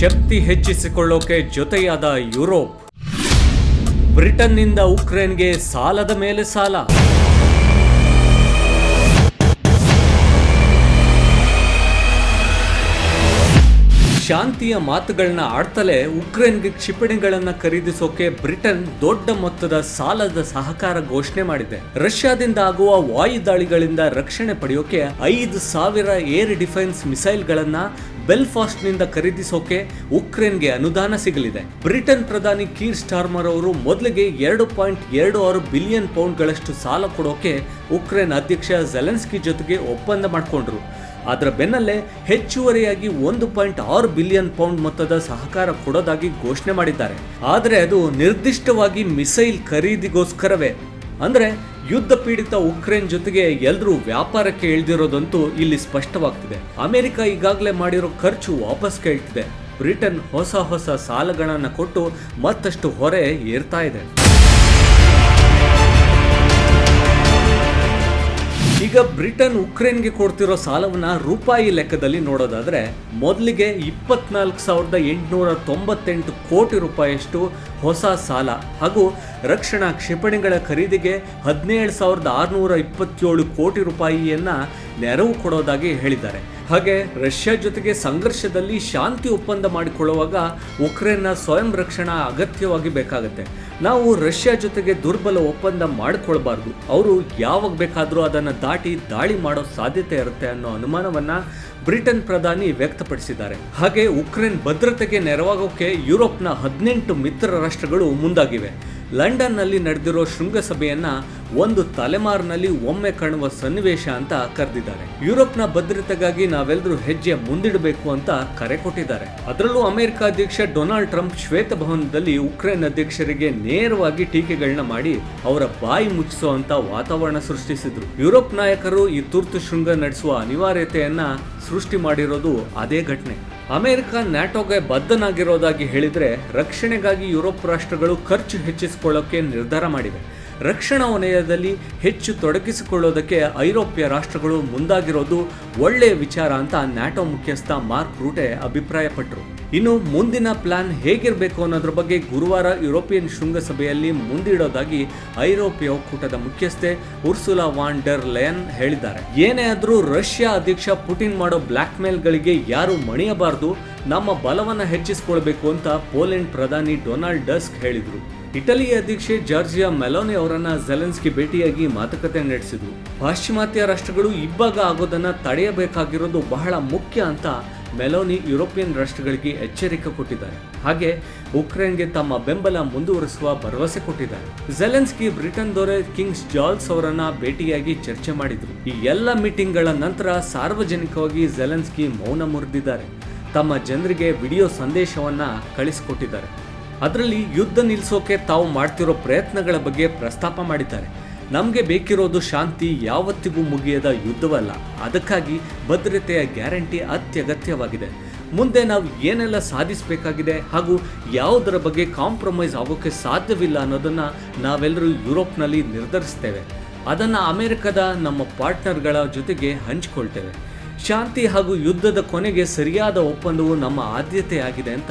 ಶಕ್ತಿ ಹೆಚ್ಚಿಸಿಕೊಳ್ಳೋಕೆ ಜೊತೆಯಾದ Europe. ಬ್ರಿಟನ್ನಿಂದ ಉಕ್ರೇನ್ಗೆ ಸಾಲದ ಮೇಲೆ ಸಾಲ. ಶಾಂತಿಯ ಮಾತುಗಳನ್ನ ಆಡ್ತಲೇ ಉಕ್ರೇನ್ಗೆ ಕ್ಷಿಪಣಿಗಳನ್ನು ಖರೀದಿಸೋಕೆ ಬ್ರಿಟನ್ ದೊಡ್ಡ ಮೊತ್ತದ ಸಾಲದ ಸಹಕಾರ ಘೋಷಣೆ ಮಾಡಿದೆ. ರಷ್ಯಾದಿಂದ ಆಗುವ ವಾಯು ದಾಳಿಗಳಿಂದ ರಕ್ಷಣೆ ಪಡೆಯೋಕೆ ಐದು ಸಾವಿರ ಏರ್ ಡಿಫೆನ್ಸ್ ಮಿಸೈಲ್ಗಳನ್ನ ಬೆಲ್ಫಾಸ್ಟ್ನಿಂದ ಖರೀದಿಸೋಕೆ ಉಕ್ರೇನ್ಗೆ ಅನುದಾನ ಸಿಗಲಿದೆ. ಬ್ರಿಟನ್ ಪ್ರಧಾನಿ ಕೀರ್ ಸ್ಟಾರ್ಮರ್ ಅವರು ಮೊದಲಿಗೆ ಎರಡು ಪಾಯಿಂಟ್ ಎರಡು ಆರು ಬಿಲಿಯನ್ ಪೌಂಡ್ಗಳಷ್ಟು ಸಾಲ ಕೊಡೋಕೆ ಉಕ್ರೇನ್ ಅಧ್ಯಕ್ಷ ಜೆಲೆನ್ಸ್ಕಿ ಜೊತೆಗೆ ಒಪ್ಪಂದ ಮಾಡಿಕೊಂಡ್ರು. ಅದರ ಬೆನ್ನಲ್ಲೇ ಹೆಚ್ಚುವರಿಯಾಗಿ ಒಂದು ಪಾಯಿಂಟ್ ಆರು ಬಿಲಿಯನ್ ಪೌಂಡ್ ಮೊತ್ತದ ಸಹಕಾರ ಕೊಡೋದಾಗಿ ಘೋಷಣೆ ಮಾಡಿದ್ದಾರೆ. ಆದರೆ ಅದು ನಿರ್ದಿಷ್ಟವಾಗಿ ಮಿಸೈಲ್ ಖರೀದಿಗೋಸ್ಕರವೇ. ಅಂದ್ರೆ ಯುದ್ಧ ಪೀಡಿತ ಉಕ್ರೇನ್ ಜೊತೆಗೆ ಎಲ್ಲರೂ ವ್ಯಾಪಾರಕ್ಕೆ ಇಳಿದಿರೋದಂತೂ ಇಲ್ಲಿ ಸ್ಪಷ್ಟವಾಗ್ತಿದೆ. ಅಮೆರಿಕ ಈಗಾಗಲೇ ಮಾಡಿರೋ ಖರ್ಚು ವಾಪಸ್ ಕೇಳ್ತಿದೆ. ಬ್ರಿಟನ್ ಹೊಸ ಹೊಸ ಸಾಲಗಳನ್ನು ಕೊಟ್ಟು ಮತ್ತಷ್ಟು ಹೊರೆ ಏರ್ತಾ ಇದೆ. ಈಗ ಬ್ರಿಟನ್ ಉಕ್ರೇನ್ಗೆ ಕೊಡ್ತಿರೋ ಸಾಲವನ್ನು ರೂಪಾಯಿ ಲೆಕ್ಕದಲ್ಲಿ ನೋಡೋದಾದ್ರೆ ಮೊದಲಿಗೆ ಇಪ್ಪತ್ನಾಲ್ಕು ಸಾವಿರದ ಎಂಟುನೂರ ತೊಂಬತ್ತೆಂಟು ಕೋಟಿ ರೂಪಾಯಿಯಷ್ಟು ಹೊಸ ಸಾಲ ಹಾಗೂ ರಕ್ಷಣಾ ಕ್ಷಿಪಣಿಗಳ ಖರೀದಿಗೆ ಹದಿನೇಳು ಸಾವಿರದ ಆರುನೂರ ಇಪ್ಪತ್ತೇಳು ಕೋಟಿ ರೂಪಾಯಿಯನ್ನ ನೆರವು ಕೊಡೋದಾಗಿ ಹೇಳಿದ್ದಾರೆ. ಹಾಗೆ ರಷ್ಯಾ ಜೊತೆಗೆ ಸಂಘರ್ಷದಲ್ಲಿ ಶಾಂತಿ ಒಪ್ಪಂದ ಮಾಡಿಕೊಳ್ಳುವಾಗ ಉಕ್ರೇನ್ನ ಸ್ವಯಂ ರಕ್ಷಣಾ ಅಗತ್ಯವಾಗಿ ಬೇಕಾಗುತ್ತೆ. ನಾವು ರಷ್ಯಾ ಜೊತೆಗೆ ದುರ್ಬಲ ಒಪ್ಪಂದ ಮಾಡಿಕೊಳ್ಬಾರ್ದು. ಅವರು ಯಾವಾಗ ಬೇಕಾದರೂ ಅದನ್ನು ದಾಟಿ ದಾಳಿ ಮಾಡೋ ಸಾಧ್ಯತೆ ಇರುತ್ತೆ ಅನ್ನೋ ಅನುಮಾನವನ್ನು ಬ್ರಿಟನ್ ಪ್ರಧಾನಿ ವ್ಯಕ್ತಪಡಿಸಿದ್ದಾರೆ. ಹಾಗೆ ಉಕ್ರೇನ್ ಭದ್ರತೆಗೆ ನೆರವಾಗೋಕೆ ಯುರೋಪ್ನ ಹದಿನೆಂಟು ಮಿತ್ರ ರಾಷ್ಟ್ರಗಳು ಮುಂದಾಗಿವೆ. ಲಂಡನ್ನಲ್ಲಿ ನಡೆದಿರೋ ಶೃಂಗಸಭೆಯನ್ನ ಒಂದು ತಲೆಮಾರಿನಲ್ಲಿ ಒಮ್ಮೆ ಕಾಣುವ ಸನ್ನಿವೇಶ ಅಂತ ಕರೆದಿದ್ದಾರೆ. ಯುರೋಪ್ನ ಭದ್ರತೆಗಾಗಿ ನಾವೆಲ್ಲರೂ ಹೆಜ್ಜೆ ಮುಂದಿಡಬೇಕು ಅಂತ ಕರೆ ಕೊಟ್ಟಿದ್ದಾರೆ. ಅದರಲ್ಲೂ ಅಮೆರಿಕ ಅಧ್ಯಕ್ಷ ಡೊನಾಲ್ಡ್ ಟ್ರಂಪ್ ಶ್ವೇತ ಭವನದಲ್ಲಿ ಉಕ್ರೇನ್ ಅಧ್ಯಕ್ಷರಿಗೆ ನೇರವಾಗಿ ಟೀಕೆಗಳನ್ನ ಮಾಡಿ ಅವರ ಬಾಯಿ ಮುಚ್ಚಿಸುವಂತ ವಾತಾವರಣ ಸೃಷ್ಟಿಸಿದ್ರು. ಯುರೋಪ್ ನಾಯಕರು ಈ ತುರ್ತು ಶೃಂಗ ನಡೆಸುವ ಅನಿವಾರ್ಯತೆಯನ್ನ ಸೃಷ್ಟಿ ಮಾಡಿರೋದು ಅದೇ ಘಟನೆ. ಅಮೆರಿಕ ನ್ಯಾಟೋಗೆ ಬದ್ಧನಾಗಿರೋದಾಗಿ ಹೇಳಿದ್ರೆ ರಕ್ಷಣೆಗಾಗಿ ಯುರೋಪ್ ರಾಷ್ಟ್ರಗಳು ಖರ್ಚು ಹೆಚ್ಚಿಸಿಕೊಳ್ಳೋಕೆ ನಿರ್ಧಾರ ಮಾಡಿವೆ. ರಕ್ಷಣಾ ವಲಯದಲ್ಲಿ ಹೆಚ್ಚು ತೊಡಗಿಸಿಕೊಳ್ಳೋದಕ್ಕೆ ಐರೋಪ್ಯ ರಾಷ್ಟ್ರಗಳು ಮುಂದಾಗಿರೋದು ಒಳ್ಳೆಯ ವಿಚಾರ ಅಂತ ನ್ಯಾಟೋ ಮುಖ್ಯಸ್ಥ ಮಾರ್ಕ್ ರೂಟೆ ಅಭಿಪ್ರಾಯಪಟ್ಟರು ಇನ್ನು ಮುಂದಿನ ಪ್ಲಾನ್ ಹೇಗಿರಬೇಕು ಅನ್ನೋದ್ರ ಬಗ್ಗೆ ಗುರುವಾರ ಯುರೋಪಿಯನ್ ಶೃಂಗಸಭೆಯಲ್ಲಿ ಮುಂದಿಡೋದಾಗಿ ಐರೋಪ್ಯ ಒಕ್ಕೂಟದ ಮುಖ್ಯಸ್ಥೆ ಉರ್ಸುಲಾ ವಾನ್ ಡರ್ ಲಯನ್ ಹೇಳಿದ್ದಾರೆ. ಏನೇ ಆದರೂ ರಷ್ಯಾ ಅಧ್ಯಕ್ಷ ಪುಟಿನ್ ಮಾಡೋ ಬ್ಲ್ಯಾಕ್ಮೇಲ್ಗಳಿಗೆ ಯಾರು ಮಣಿಯಬಾರದು, ನಮ್ಮ ಬಲವನ್ನು ಹೆಚ್ಚಿಸಿಕೊಳ್ಬೇಕು ಅಂತ ಪೋಲೆಂಡ್ ಪ್ರಧಾನಿ ಡೊನಾಲ್ಡ್ ಡಸ್ಕ್ ಹೇಳಿದ್ರು. ಇಟಲಿ ಅಧ್ಯಕ್ಷೆ ಜಾರ್ಜಿಯಾ ಮೆಲೋನಿ ಅವರನ್ನ ಜೆಲೆನ್ಸ್ಕಿ ಭೇಟಿಯಾಗಿ ಮಾತುಕತೆ ನಡೆಸಿದ್ರು. ಪಾಶ್ಚಿಮಾತ್ಯ ರಾಷ್ಟ್ರಗಳು ಇಬ್ಬಾಗ ಆಗೋದನ್ನ ತಡೆಯಬೇಕಾಗಿರೋದು ಬಹಳ ಮುಖ್ಯ ಅಂತ ಮೆಲೋನಿ ಯುರೋಪಿಯನ್ ರಾಷ್ಟ್ರಗಳಿಗೆ ಎಚ್ಚರಿಕೆ ಕೊಟ್ಟಿದ್ದಾರೆ. ಹಾಗೆ ಉಕ್ರೇನ್ಗೆ ತಮ್ಮ ಬೆಂಬಲ ಮುಂದುವರಿಸುವ ಭರವಸೆ ಕೊಟ್ಟಿದ್ದಾರೆ. ಜೆಲೆನ್ಸ್ಕಿ ಬ್ರಿಟನ್ ದೊರೆ ಕಿಂಗ್ಸ್ ಜಾರ್ಲ್ಸ್ ಅವರನ್ನ ಭೇಟಿಯಾಗಿ ಚರ್ಚೆ ಮಾಡಿದ್ರು. ಈ ಎಲ್ಲ ಮೀಟಿಂಗ್ಗಳ ನಂತರ ಸಾರ್ವಜನಿಕವಾಗಿ ಜೆಲೆನ್ಸ್ಕಿ ಮೌನ ಮುರಿದಿದ್ದಾರೆ. ತಮ್ಮ ಜನರಿಗೆ ವಿಡಿಯೋ ಸಂದೇಶವನ್ನ ಕಳಿಸಿಕೊಟ್ಟಿದ್ದಾರೆ. ಅದರಲ್ಲಿ ಯುದ್ಧ ನಿಲ್ಲಿಸೋಕೆ ತಾವು ಮಾಡ್ತಿರೋ ಪ್ರಯತ್ನಗಳ ಬಗ್ಗೆ ಪ್ರಸ್ತಾಪ ಮಾಡಿದ್ದಾರೆ. ನಮಗೆ ಬೇಕಿರೋದು ಶಾಂತಿ ಯಾವತ್ತಿಗೂ ಮುಗಿಯದ ಯುದ್ಧವಲ್ಲ. ಅದಕ್ಕಾಗಿ ಭದ್ರತೆಯ ಗ್ಯಾರಂಟಿ ಅತ್ಯಗತ್ಯವಾಗಿದೆ. ಮುಂದೆ ನಾವು ಏನೆಲ್ಲ ಸಾಧಿಸಬೇಕಾಗಿದೆ ಹಾಗೂ ಯಾವುದರ ಬಗ್ಗೆ ಕಾಂಪ್ರಮೈಸ್ ಆಗೋಕ್ಕೆ ಸಾಧ್ಯವಿಲ್ಲ ಅನ್ನೋದನ್ನು ನಾವೆಲ್ಲರೂ ಯುರೋಪ್ನಲ್ಲಿ ನಿರ್ಧರಿಸ್ತೇವೆ. ಅದನ್ನು ಅಮೆರಿಕದ ನಮ್ಮ ಪಾರ್ಟ್ನರ್ಗಳ ಜೊತೆಗೆ ಹಂಚಿಕೊಳ್ತೇವೆ. ಶಾಂತಿ ಹಾಗೂ ಯುದ್ಧದ ಕೊನೆಗೆ ಸರಿಯಾದ ಒಪ್ಪಂದವು ನಮ್ಮ ಆದ್ಯತೆಯಾಗಿದೆ ಅಂತ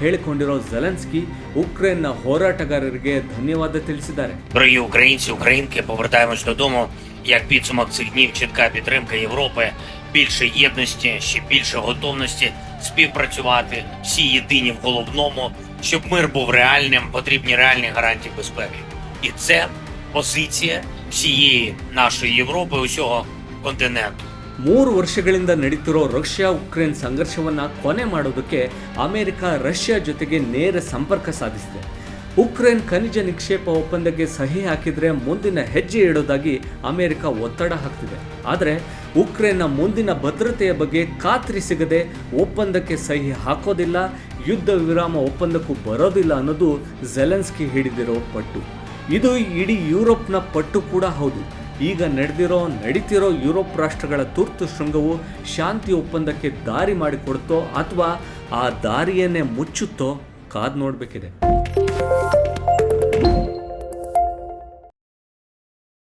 ಹೇಳಿಕೊಂಡಿರೋ ಜೆಲೆನ್ಸ್ಕಿ ಉಕ್ರೇನ್ನ ಹೋರಾಟಗಾರರಿಗೆ ಧನ್ಯವಾದ ತಿಳಿಸಿದ್ದಾರೆ Дорогі українці, українки, повертаємось додому. Як підсумок цих днів чітка підтримка Європи, більше єдності, ще більше готовності співпрацювати, всі єдині в головному, щоб мир був реальним, потрібні реальні гарантії безпеки. І це позиція всієї нашої Європи, усього континенту. ಮೂರು ವರ್ಷಗಳಿಂದ ನಡೀತಿರೋ ರಷ್ಯಾ ಉಕ್ರೇನ್ ಸಂಘರ್ಷವನ್ನು ಕೊನೆ ಮಾಡೋದಕ್ಕೆ ಅಮೆರಿಕ, ರಷ್ಯಾ ಜೊತೆಗೆ ನೇರ ಸಂಪರ್ಕ ಸಾಧಿಸಿದೆ. ಉಕ್ರೇನ್ ಖನಿಜ ನಿಕ್ಷೇಪ ಒಪ್ಪಂದಕ್ಕೆ ಸಹಿ ಹಾಕಿದರೆ ಮುಂದಿನ ಹೆಜ್ಜೆ ಇಡೋದಾಗಿ ಅಮೆರಿಕ ಒತ್ತಡ ಹಾಕ್ತಿದೆ. ಆದರೆ ಉಕ್ರೇನ್ನ ಮುಂದಿನ ಭದ್ರತೆಯ ಬಗ್ಗೆ ಖಾತ್ರಿ ಸಿಗದೆ ಒಪ್ಪಂದಕ್ಕೆ ಸಹಿ ಹಾಕೋದಿಲ್ಲ, ಯುದ್ಧ ವಿರಾಮ ಒಪ್ಪಂದಕ್ಕೂ ಬರೋದಿಲ್ಲ ಅನ್ನೋದು ಜೆಲೆನ್ಸ್ಕಿ ಹಿಡಿದಿರೋ ಪಟ್ಟು. ಇದು ಇಡೀ ಯುರೋಪ್ನ ಪಟ್ಟು ಕೂಡ ಹೌದು. ಈಗ ನಡೆದಿರೋ, ನಡೀತಿರೋ ಯುರೋಪ್ ರಾಷ್ಟ್ರಗಳ ತುರ್ತು ಶೃಂಗವು ಶಾಂತಿ ಒಪ್ಪಂದಕ್ಕೆ ದಾರಿ ಮಾಡಿಕೊಡುತ್ತೋ ಅಥವಾ ಆ ದಾರಿಯನ್ನೇ ಮುಚ್ಚುತ್ತೋ ಕಾದು ನೋಡಬೇಕಿದೆ.